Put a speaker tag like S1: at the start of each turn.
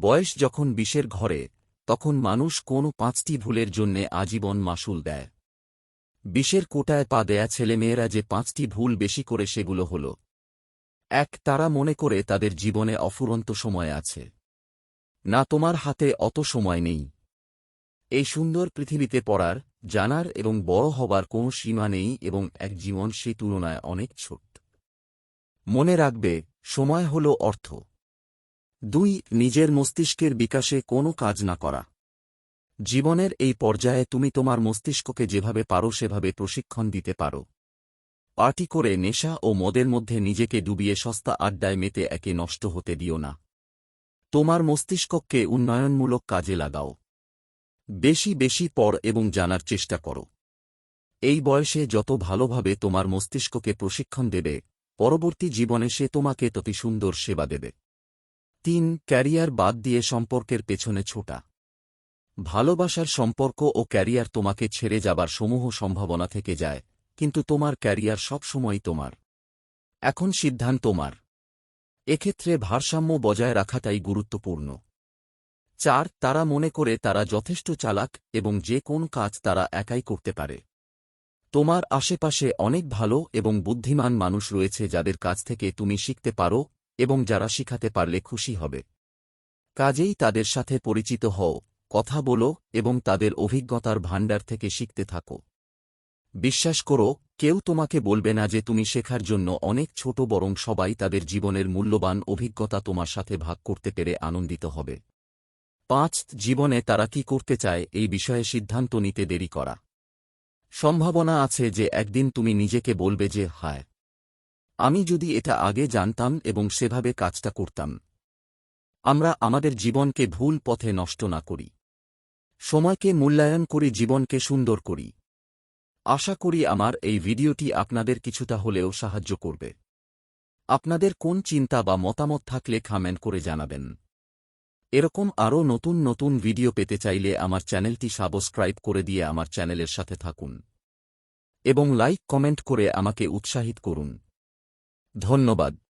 S1: বয়স যখন বিশের ঘরে, তখন মানুষ কোনো পাঁচটি ভুলের জন্যে আজীবন মাসুল দেয়। বিশের কোটায় পা দেয়া ছেলেমেয়েরা যে পাঁচটি ভুল বেশি করে সেগুলো হল। এক, তারা মনে করে তাদের জীবনে অফুরন্ত সময় আছে। না, তোমার হাতে অত সময় নেই। এই সুন্দর পৃথিবীতে পড়ার, জানার এবং বড় হবার কোনো সীমা নেই এবং এক জীবন সেই তুলনায় অনেক ছোট। মনে রাখবে, সময় হল অর্থ। দুই, নিজের মস্তিষ্কের বিকাশে কোনো কাজ না করা। জীবনের এই পর্যায়ে তুমি তোমার মস্তিষ্ককে যেভাবে পারো সেভাবে প্রশিক্ষণ দিতে পারো। পার্টি করে নেশা ও মদের মধ্যে নিজেকে ডুবিয়ে সস্তা আড্ডায় মেতে একে নষ্ট হতে দিও না। তোমার মস্তিষ্ককে উন্নয়নমূলক কাজে লাগাও। বেশি বেশি পড় এবং জানার চেষ্টা করো। এই বয়সে যত ভালোভাবে তোমার মস্তিষ্ককে প্রশিক্ষণ দেবে, পরবর্তী জীবনে সে তোমাকে ততি সুন্দর সেবা দেবে। তিন ক্যারিয়ার বাদ দিয়ে সম্পর্কের পেছনে ছোটা। ভালোবাসার সম্পর্ক ও ক্যারিয়ার তোমাকে ছেড়ে যাবার সমূহ সম্ভাবনা থেকে যায়, কিন্তু তোমার ক্যারিয়ার সবসময়ই তোমার। এখন সিদ্ধান্ত তোমার। এক্ষেত্রে ভারসাম্য বজায় রাখাটাই গুরুত্বপূর্ণ। চার, তারা মনে করে তারা যথেষ্ট চালাক এবং যে কোন কাজ তারা একাই করতে পারে। তোমার আশেপাশে অনেক ভালো এবং বুদ্ধিমান মানুষ রয়েছে যাদের কাছ থেকে তুমি শিখতে পারো এবং যারা শিখাতে পারলে খুশি হবে। কাজেই তাদের সাথে পরিচিত হও, কথা বলো এবং তাদের অভিজ্ঞতার ভাণ্ডার থেকে শিখতে থাকো। বিশ্বাস করো, কেউ তোমাকে বলবে না যে তুমি শেখার জন্য অনেক ছোট বরং সবাই তাদের জীবনের মূল্যবান অভিজ্ঞতা তোমার সাথে ভাগ করতে পেরে আনন্দিত হবে। পাঁচ, জীবনে তারা কি করতে চায় এই বিষয়ে সিদ্ধান্ত নিতে দেরি করা। সম্ভাবনা আছে যে একদিন তুমি নিজেকে বলবে যে, হায় আমি যদি এটা আগে জানতাম এবং সেভাবে কাজটা করতাম। আমরা আমাদের জীবনকে ভুল পথে নষ্ট না করি। সময়কে মূল্যায়ন করি জীবনকে সুন্দর করি। আশা করি আমার এই ভিডিওটি আপনাদের কিছুটা হলেও সাহায্য করবে। আপনাদের কোন চিন্তা বা মতামত থাকলে খামেন করে জানাবেন। এরকম আরও নতুন নতুন ভিডিও পেতে চাইলে আমার চ্যানেলটি সাবস্ক্রাইব করে দিয়ে আমার চ্যানেলের সাথে থাকুন। এবং লাইক, কমেন্ট করে আমাকে উৎসাহিত করুন। ধন্যবাদ।